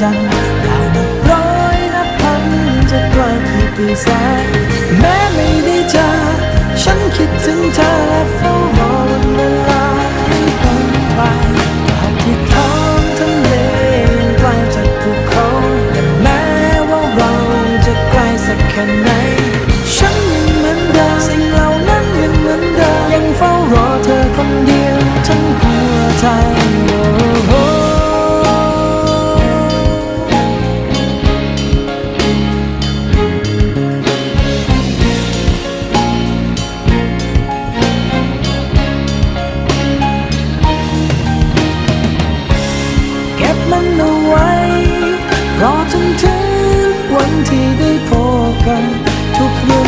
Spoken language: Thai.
จันดาวนับร้อยนับพันจะกลายคือปีแสงแม้ไม่ รอจนถึงวันที่ได้พบกันทุกเรื่อง